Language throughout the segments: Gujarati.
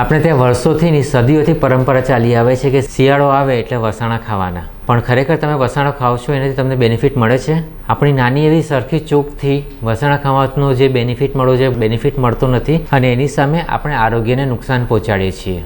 આપણે ત્યાં વર્ષોથી સદીઓથી પરંપરા ચાલી આવે છે કે શિયાળો આવે એટલે વસાણા ખાવાના. પણ ખરેખર તમે વસાણો ખાઓ છો એનાથી તમને બેનિફિટ મળે છે? આપણી નાની એવી સરખી ચૂકથી વસાણા ખાવાનો જે બેનિફિટ મળવો છે બેનિફિટ મળતો નથી અને એની સામે આપણે આરોગ્યને નુકસાન પહોંચાડીએ છીએ.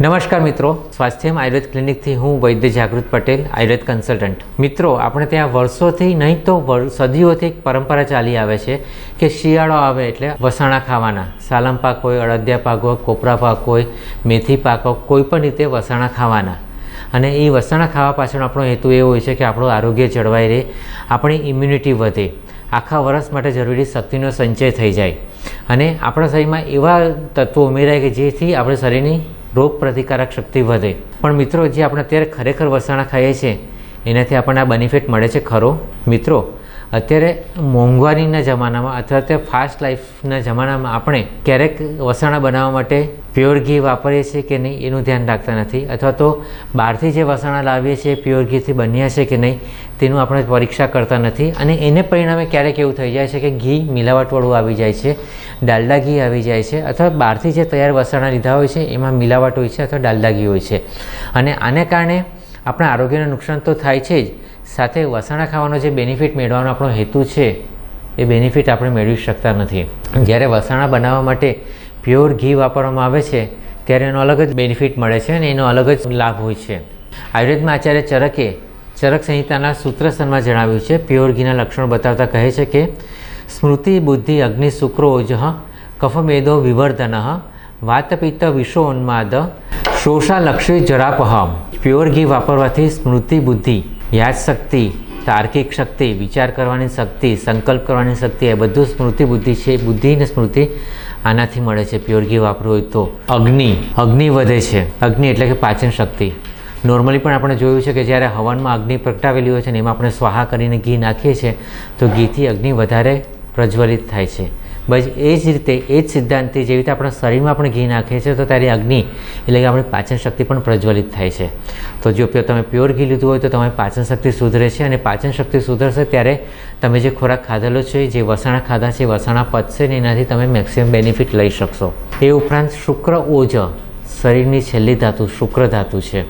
નમસ્કાર મિત્રો. સ્વાસ્થ્યમ આયુર્વેદ ક્લિનિકથી હું વૈદ્ય જાગૃત પટેલ, આયુર્વેદ કન્સલ્ટન્ટ. મિત્રો, આપણે ત્યાં વર્ષોથી નહીં તો સદીઓથી એક પરંપરા ચાલી આવે છે કે શિયાળો આવે એટલે વસાણા ખાવાના. સાલમ પાક હોય, અડદિયા પાક હોય, કોપરા પાક હોય, મેથી પાક હોય, કોઈ પણ રીતે વસાણા ખાવાના. અને એ વસાણા ખાવા પાછળ આપણો હેતુ એ હોય છે કે આપણું આરોગ્ય જળવાઈ રહે, આપણી ઇમ્યુનિટી વધે. આખા વર્ષ માટે જરૂરી શક્તિનો સંચય થઈ જાય. અને આપણા શરીરમાં એવા તત્વો ઉમેરાય કે જેથી આપણે શરીરની રોગ પ્રતિકારક શક્તિ વધે. પણ મિત્રો, જે આપણે અત્યારે ખરેખર વસાણા ખાઈએ છીએ, એનાથી આપણને આ બેનિફિટ મળે છે ખરો? મિત્રો અત્યારે મોંઘવારીના જમાનામાં અથવા તે ફાસ્ટ લાઈફના જમાનામાં આપણે ક્યારેક વસાણા બનાવવા માટે પ્યોર ઘી વાપરીએ છીએ કે નહીં એનું ધ્યાન રાખતા નથી અથવા તો બહારથી જે વસાણા લાવીએ છીએ પ્યોર ઘીથી બન્યા છે કે નહીં તેનું આપણે પરીક્ષા કરતા નથી અને એને પરિણામે ક્યારેક એવું થઈ જાય છે કે ઘી મિલાવટવાળું આવી જાય છે, ડાલડા ઘી આવી જાય છે અથવા બહારથી જે તૈયાર વસાણા લીધા હોય છે એમાં મિલાવટ હોય છે અથવા ડાલડા ઘી હોય છે. અને આને કારણે આપણા આરોગ્યને નુકસાન તો થાય છે જ સાથે વસાણા ખાવાનો જે બેનિફિટ મેળવવાનો આપણો હેતુ છે, એ બેનિફિટ આપણે મેળવી શકતા નથી. જ્યારે વસાણા બનાવવા માટે પ્યોર ઘી વાપરવામાં આવે છે, ત્યારે એનો અલગ જ બેનિફિટ મળે છે અને એનો અલગ જ લાભ હોય છે. આયુર્વેદમાં આચાર્ય ચરકે, ચરક સંહિતાના સૂત્રસનમાં જણાવ્યું છે પ્યોર ઘીના લક્ષણો બતાવતા કહે છે કે, સ્મૃતિ, બુદ્ધિ, અગ્નિ, શુક્રો, ઓજ, કફમેદો, વિવર્ધન, વાતપિત્ત, વિષોન્માદ, શોષાલક્ષી જરાપહ પ્યોર ઘી વાપરવાથી સ્મૃતિ, બુદ્ધિ યાદશક્તિ, તાર્કિક શક્તિ, વિચાર કરવાની શક્તિ, સંકલ્પ કરવાની શક્તિ, એ બધું સ્મૃતિ બુદ્ધિ છે, બુદ્ધિ અને સ્મૃતિ આનાથી મળે છે. પ્યોર ઘી વાપરવું હોય તો. અગ્નિ અગ્નિ વધે છે. અગ્નિ એટલે કે પાચન શક્તિ. નોર્મલી પણ આપણે જોયું છે કે જ્યારે હવનમાં અગ્નિ પ્રગટાવેલી હોય છે ને એમાં આપણે સ્વાહા કરીને ઘી નાખીએ છીએ, તો ઘીથી અગ્નિ વધારે પ્રજ્વલિત થાય છે. બસ એ જ રીતે, એ જ સિદ્ધાંતથી જેવી રીતે આપણા શરીરમાં આપણે ઘી નાખીએ છીએ તો ત્યારે અગ્નિ એટલે કે આપણી પાચન શક્તિ પણ પ્રજ્વલિત થાય છે. તો જો તમે પ્યોર ઘી લીધું હોય તો તમારી પાચન શક્તિ સુધરે છે અને પાચન શક્તિ સુધરશે ત્યારે તમે જે ખોરાક ખાધેલો છે, જે વસાણા ખાધા છે વસાણા પચશે ને એનાથી તમે મેક્સિમમ બેનિફિટ લઈ શકશો. એ ઉપરાંત શુક્ર ઓજ શરીરની છેલ્લી ધાતુ, શુક્ર ધાતુ છે.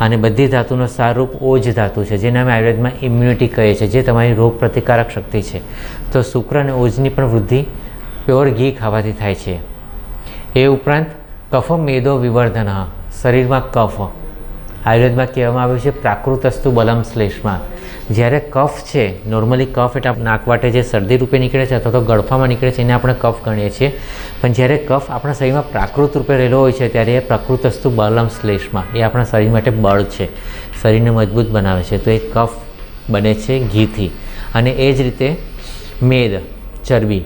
અને બધી ધાતુનો સારરૂપ ઓજ ધાતુ છે, જેને અમે આયુર્વેદમાં ઇમ્યુનિટી કહીએ છીએ, જે તમારી રોગ પ્રતિકારક શક્તિ છે. તો શુક્ર અને ઓજની પણ વૃદ્ધિ પ્યોર ઘી ખાવાથી થાય છે. એ ઉપરાંત કફ મેદો વિવર્ધન, શરીરમાં કફ. આયુર્વેદમાં કહેવામાં આવ્યું છે પ્રાકૃતસ્તુ બલમ શ્લેષમાં. જ્યારે કફ છે નોર્મલી કફ એટલે નાક વાટે જે શરદી રૂપે નીકળે છે અથવા તો ગળફામાં નીકળે છે એને આપણે કફ ગણીએ છીએ. પણ જ્યારે કફ આપણા શરીરમાં પ્રાકૃત રૂપે રહેલો હોય છે ત્યારે એ પ્રકૃતસ્તુ બલમ શ્લેષમાં. એ આપણા શરીર માટે બળ છે. શરીરને મજબૂત બનાવે છે. તો એ કફ બને છે ઘીથી. અને એ જ રીતે મેદ, ચરબી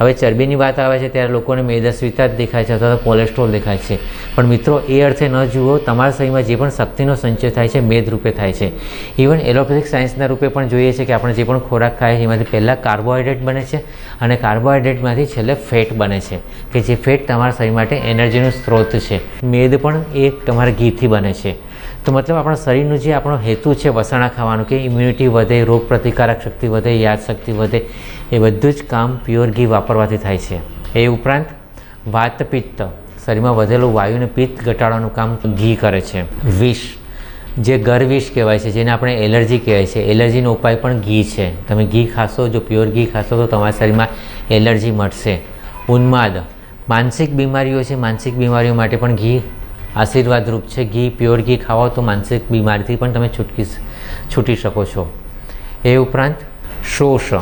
હવે ચરબીની વાત આવે છે ત્યારે લોકોને મેદસ્વીતા જ દેખાય છે અથવા તો કોલેસ્ટ્રોલ દેખાય છે. પણ મિત્રો, એ અર્થે ન જુઓ, તમારા શરીરમાં જે પણ શક્તિનો સંચય થાય છે, મેદ રૂપે થાય છે. ઇવન એલોપેથિક સાયન્સના રૂપે પણ જોઈએ છે કે આપણે જે પણ ખોરાક ખાઈએ છીએ, એમાંથી પહેલાં કાર્બોહાઈડ્રેટ બને છે અને કાર્બોહાઈડ્રેટમાંથી છેલ્લે ફેટ બને છે, કે જે ફેટ તમારા શરીર માટે એનર્જીનો સ્ત્રોત છે. મેદ પણ એ તમારા ઘીથી બને છે. તો મતલબ આપણા શરીરનું જે આપણો હેતુ છે વસાણા ખાવાનું, કે ઇમ્યુનિટી વધે રોગ પ્રતિકારક શક્તિ વધે યાદશક્તિ વધે, એ બધું જ કામ પ્યોર ઘી વાપરવાથી થાય છે. એ ઉપરાંત વાત પિત્ત. શરીરમાં વધેલું વાયુને પિત્ત ઘટાડવાનું કામ ઘી કરે છે. વિષ. જે ગરવિષ કહેવાય છે, જેને આપણે એલર્જી કહેવાય છે. એલર્જીનો ઉપાય પણ ઘી છે. તમે ઘી ખાશો, જો પ્યોર ઘી ખાશો, તો તમારા શરીરમાં એલર્જી મળશે. ઉન્માદ. માનસિક બીમારીઓ છે, માનસિક બીમારીઓ માટે પણ ઘી આશીર્વાદરૂપ છે. ઘી પ્યોર ઘી ખાઓ તો માનસિક બીમારીથી પણ તમે છૂટકી છૂટી શકો છો. એ ઉપરાંત શોષ,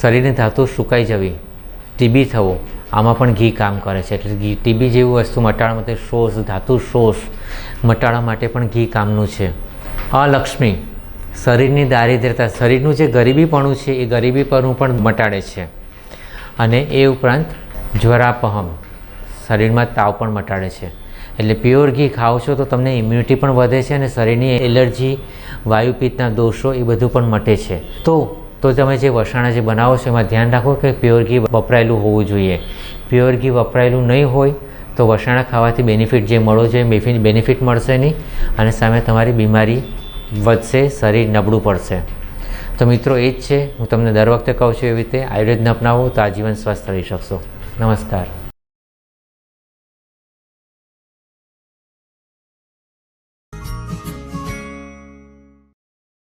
શરીરની ધાતુ સુકાઈ જવી ટીબી થવો, આમાં પણ ઘી કામ કરે છે. એટલે ઘી ટીબી જેવી વસ્તુ મટાડવા માટે શોષ, ધાતુ શોષ મટાડવા માટે પણ ઘી કામનું છે. અલક્ષ્મી, શરીરની દારિદ્ર્યતા શરીરનું જે ગરીબીપણું છે, એ ગરીબીપણું પણ મટાડે છે. અને એ ઉપરાંત જ્વરાપહમ, શરીરમાં તાવ પણ મટાડે છે. એટલે પ્યોર ઘી ખાઓ છો તો તમને ઇમ્યુનિટી પણ વધે છે અને શરીરની એલર્જી વાયુપિત્તના દોષો એ બધું પણ મટે છે. તો તો તમે જે વસાણા જે બનાવો છો એમાં ધ્યાન રાખો કે પ્યોર ઘી વપરાયેલું હોવું જોઈએ. પ્યોર ઘી વપરાયેલું નહીં હોય તો વસાણા ખાવાથી બેનિફિટ જે મળવો જોઈએ બેનિફિટ મળશે નહીં અને સામે તમારી બીમારી વધશે, શરીર નબળું પડશે. તો મિત્રો એ જ છે. હું તમને દર વખતે કહું છું એવી રીતે આયુર્વેદને અપનાવો તો આજીવન સ્વસ્થ રહી શકશો. નમસ્કાર.